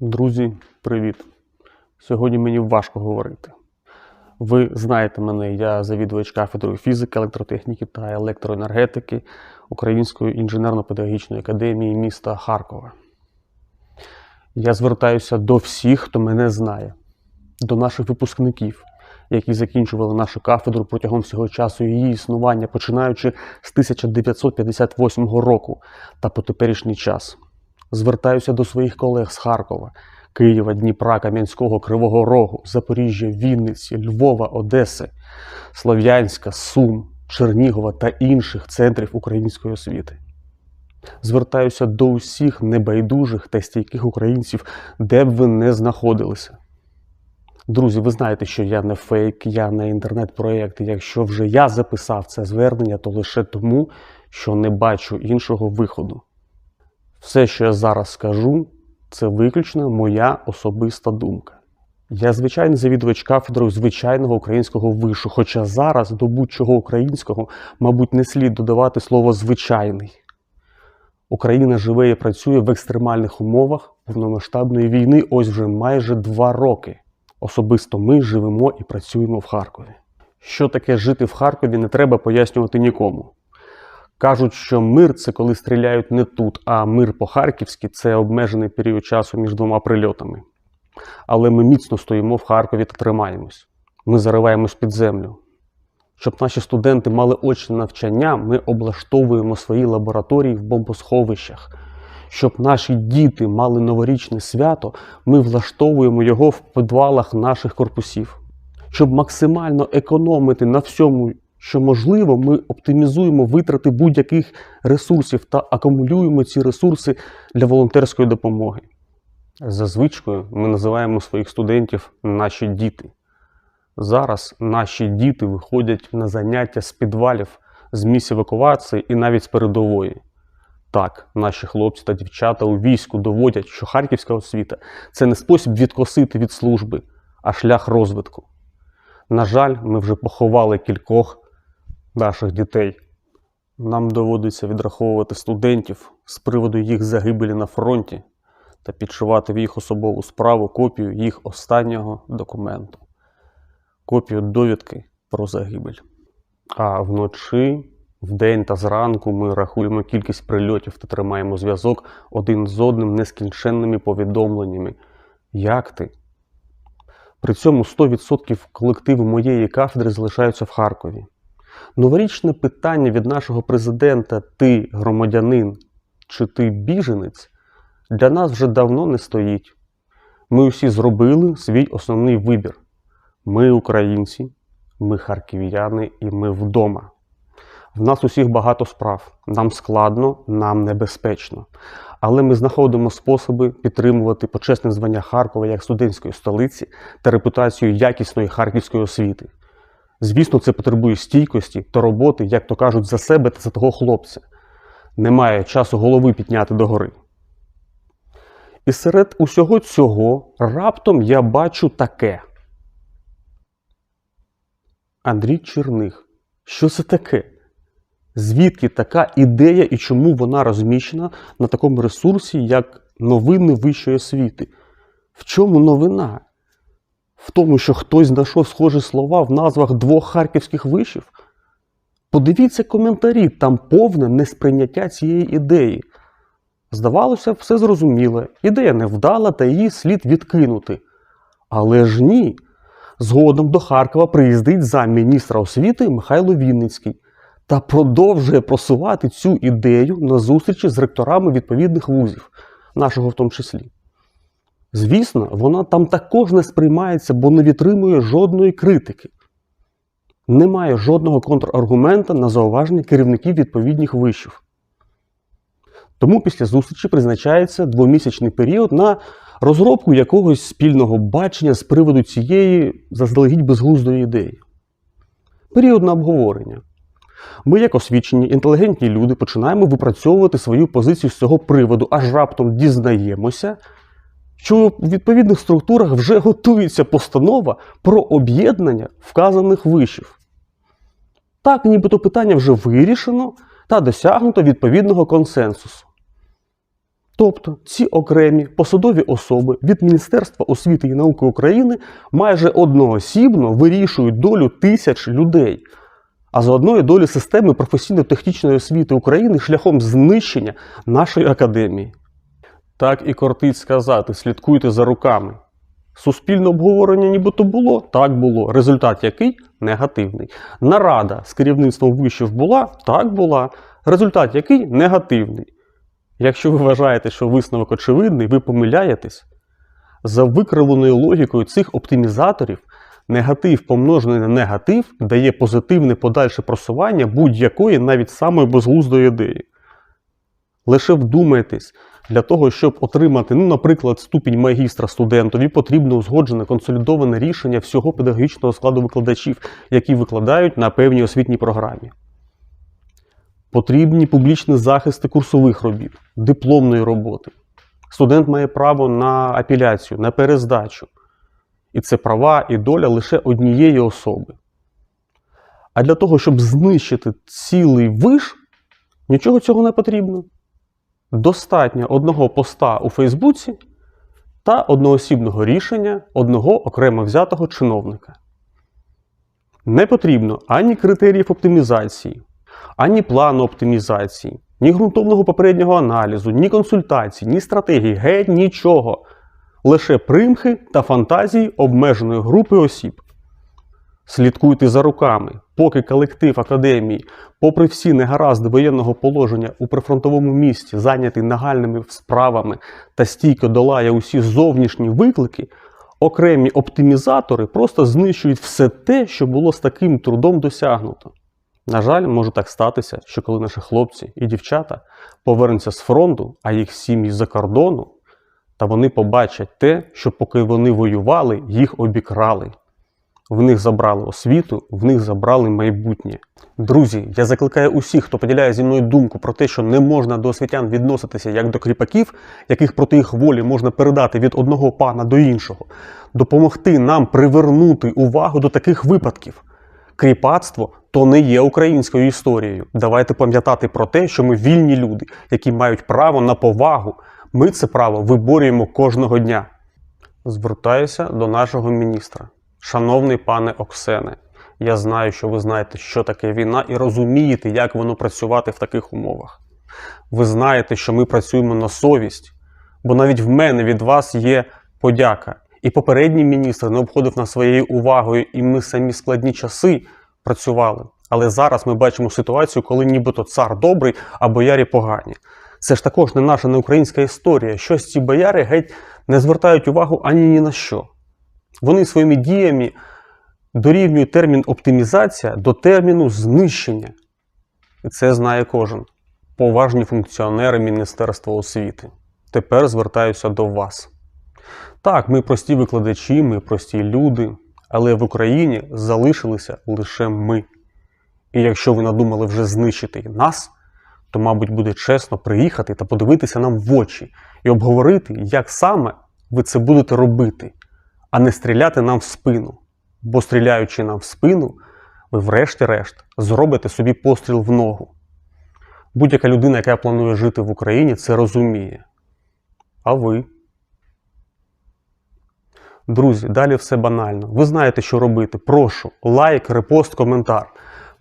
Друзі, привіт! Сьогодні мені важко говорити. Ви знаєте мене, я завідувач кафедрою фізики, електротехніки та електроенергетики Української інженерно-педагогічної академії міста Харкова. Я звертаюся до всіх, хто мене знає, до наших випускників, які закінчували нашу кафедру протягом всього часу її існування, починаючи з 1958 року та по теперішній час. Звертаюся до своїх колег з Харкова, Києва, Дніпра, Кам'янського, Кривого Рогу, Запоріжжя, Вінниці, Львова, Одеси, Слов'янська, Сум, Чернігова та інших центрів української освіти. Звертаюся до усіх небайдужих та стійких українців, де б ви не знаходилися. Друзі, ви знаєте, що я не фейк, я не інтернет-проєкт. Якщо вже я записав це звернення, то лише тому, що не бачу іншого виходу. Все, що я зараз скажу, це виключно моя особиста думка. Я звичайний завідувач кафедрою звичайного українського вишу, хоча зараз до будь-чого українського, мабуть, не слід додавати слово звичайний. Україна живе і працює в екстремальних умовах повномасштабної війни ось вже майже два роки. Особисто ми живемо і працюємо в Харкові. Що таке жити в Харкові, не треба пояснювати нікому. Кажуть, що мир це коли стріляють не тут, а мир по-харківськи це обмежений період часу між двома прильотами. Але ми міцно стоїмо в Харкові та тримаємось. Ми зариваємось під землю. Щоб наші студенти мали очне навчання, ми облаштовуємо свої лабораторії в бомбосховищах. Щоб наші діти мали новорічне свято, ми влаштовуємо його в підвалах наших корпусів. Щоб максимально економити на всьому, що можливо, ми оптимізуємо витрати будь-яких ресурсів та акумулюємо ці ресурси для волонтерської допомоги. За звичкою ми називаємо своїх студентів наші діти. Зараз наші діти виходять на заняття з підвалів, з місць евакуації і навіть з передової. Так, наші хлопці та дівчата у війську доводять, що харківська освіта це не спосіб відкосити від служби, а шлях розвитку. На жаль, ми вже поховали кількох наших дітей. Нам доводиться відраховувати студентів з приводу їх загибелі на фронті та підшивати в їх особову справу копію їх останнього документу, копію довідки про загибель. А вночі, вдень та зранку ми рахуємо кількість прильотів та тримаємо зв'язок один з одним нескінченними повідомленнями. Як ти? При цьому 100% колективу моєї кафедри залишаються в Харкові. Новорічне питання від нашого президента Ти громадянин чи ти біженець для нас вже давно не стоїть. Ми усі зробили свій основний вибір. Ми українці, ми харків'яни і ми вдома. В нас усіх багато справ. Нам складно, нам небезпечно. Але ми знаходимо способи підтримувати почесне звання Харкова як студентської столиці та репутацію якісної харківської освіти. Звісно, це потребує стійкості та роботи, як то кажуть, за себе та за того хлопця. Немає часу голови підняти догори. І серед усього цього раптом я бачу таке. Андрій Черних. Що це таке? Звідки така ідея і чому вона розміщена на такому ресурсі, як новини вищої освіти? В чому новина? В тому, що хтось знайшов схожі слова в назвах двох харківських вишів? Подивіться коментарі, там повне несприйняття цієї ідеї. Здавалося, все зрозуміло, ідея невдала та її слід відкинути. Але ж ні. Згодом до Харкова приїздить замміністра освіти Михайло Вінницький та продовжує просувати цю ідею на зустрічі з ректорами відповідних вузів, нашого в тому числі. Звісно, вона там також не сприймається, бо не відтримує жодної критики. Немає жодного контраргумента на зауваження керівників відповідних вишів. Тому після зустрічі призначається двомісячний період на розробку якогось спільного бачення з приводу цієї заздалегідь безглуздої ідеї. Період на обговорення. Ми, як освічені, інтелігентні люди, починаємо випрацьовувати свою позицію з цього приводу, аж раптом дізнаємося, що у відповідних структурах вже готується постанова про об'єднання вказаних вишів. Так, нібито питання вже вирішено та досягнуто відповідного консенсусу. Тобто ці окремі посадові особи від Міністерства освіти і науки України майже одноосібно вирішують долю тисяч людей, а заодно і долю системи професійно-технічної освіти України шляхом знищення нашої академії. Так і кортить сказати: слідкуйте за руками. Суспільне обговорення нібито було, так було. Результат який негативний. Нарада з керівництвом вишів була, так була. Результат який негативний. Якщо ви вважаєте, що висновок очевидний, ви помиляєтесь. За викривленою логікою цих оптимізаторів, негатив помножений на негатив дає позитивне подальше просування будь-якої навіть самої безглуздої ідеї. Лише вдумайтесь, для того, щоб отримати, ну, наприклад, ступінь магістра студентові, потрібно узгоджене консолідоване рішення всього педагогічного складу викладачів, які викладають на певній освітній програмі. Потрібні публічні захисти курсових робіт, дипломної роботи. Студент має право на апеляцію, на перездачу. І це права і доля лише однієї особи. А для того, щоб знищити цілий виш, нічого цього не потрібно. Достатньо одного поста у Фейсбуці та одноосібного рішення одного окремо взятого чиновника. Не потрібно ані критеріїв оптимізації, ані плану оптимізації, ні ґрунтовного попереднього аналізу, ні консультацій, ні стратегії, геть нічого. Лише примхи та фантазії обмеженої групи осіб. Слідкуйте за руками, поки колектив академії, попри всі негаразди воєнного положення у прифронтовому місті, зайнятий нагальними справами та стійко долає усі зовнішні виклики, окремі оптимізатори просто знищують все те, що було з таким трудом досягнуто. На жаль, може так статися, що коли наші хлопці і дівчата повернуться з фронту, а їх сім'ї за кордону, та вони побачать те, що поки вони воювали, їх обікрали. В них забрали освіту, в них забрали майбутнє. Друзі, я закликаю усіх, хто поділяє зі мною думку про те, що не можна до освітян відноситися як до кріпаків, яких проти їх волі можна передати від одного пана до іншого, допомогти нам привернути увагу до таких випадків. Кріпацтво то не є українською історією. Давайте пам'ятати про те, що ми вільні люди, які мають право на повагу. Ми це право виборюємо кожного дня. Звертаюся до нашого міністра. Шановний пане Оксене, я знаю, що ви знаєте, що таке війна, і розумієте, як воно працювати в таких умовах. Ви знаєте, що ми працюємо на совість, бо навіть в мене від вас є подяка. І попередній міністр не обходив нас своєю увагою, і ми самі складні часи працювали. Але зараз ми бачимо ситуацію, коли нібито цар добрий, а боярі погані. Це ж також не наша не українська історія. Щось ці бояри геть не звертають увагу ані ні на що. Вони своїми діями дорівнюють термін оптимізація до терміну знищення. І це знає кожен. Поважні функціонери Міністерства освіти. Тепер звертаюся до вас. Так, ми прості викладачі, ми прості люди, але в Україні залишилися лише ми. І якщо ви надумали вже знищити нас, то, мабуть, буде чесно приїхати та подивитися нам в очі і обговорити, як саме ви це будете робити, а не стріляти нам в спину. Бо стріляючи нам в спину, ви, врешті-решт, зробите собі постріл в ногу. Будь-яка людина, яка планує жити в Україні, це розуміє. А ви? Друзі, далі все банально. Ви знаєте, що робити. Прошу лайк, репост, коментар.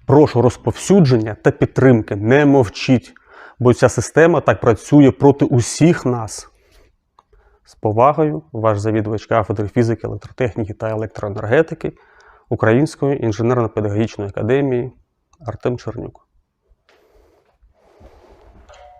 Прошу розповсюдження та підтримки. Не мовчіть, бо ця система так працює проти усіх нас. З повагою, ваш завідувач кафедри фізики, електротехніки та електроенергетики Української інженерно-педагогічної академії Артем Чернюк.